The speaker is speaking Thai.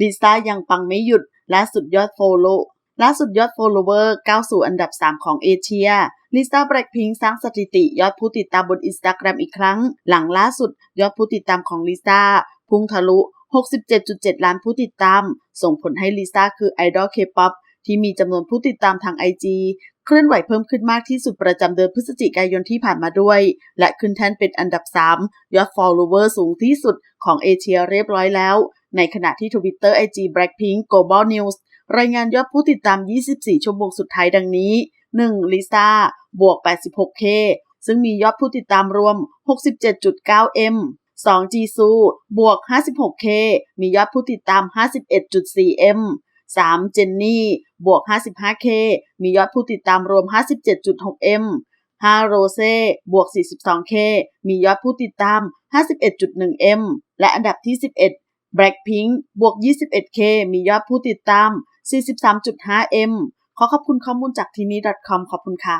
ลิซ่ายังปังไม่หยุดแล่าสุดยอดโฟโลล่าสุดยอดโฟลโลเวอร์ก้าวสู่อันดับ 3 ของเอเชีย ลิซ่าแบล็คพิงค์สร้างสถิติยอดผู้ติดตามบนอินสตาแกรมอีกครั้ง หลังล่าสุดยอดผู้ติดตามของลิซ่าพุ่งทะลุ 67.7 ล้านผู้ติดตาม ส่งผลให้ลิซ่าคือไอดอลเคป๊อปที่มีจำนวนผู้ติดตามทางไอจีเคลื่อนไหวเพิ่มขึ้นมากที่สุดประจำเดือนพฤศจิกายนที่ผ่านมาด้วย และขึ้นแท่นเป็นอันดับ 3 ยอด follower สูงที่สุดของเอเชียเรียบร้อยแล้ว ในขณะที่ Twitter IG Blackpink Global News รายงานยอดผู้ติดตาม 24 ชั่วโมงสุดท้ายดังนี้ 1. ลิซ่าบวก 86k ซึ่งมียอดผู้ติดตามรวม 67.9m 2. จีซูบวก 56k มียอดผู้ติดตาม 51.4m 3. เจนนี่บวก 55k มียอดผู้ติดตามรวม 57.6m 5. โรเซ่บวก 42k มียอดผู้ติดตาม 51.1m และอันดับที่ 11 Blackpink บวก 21k มียอดผู้ติดตาม 43.5m ขอขอบคุณข้อมูลจากทีนี้ .com ขอบคุณค่ะ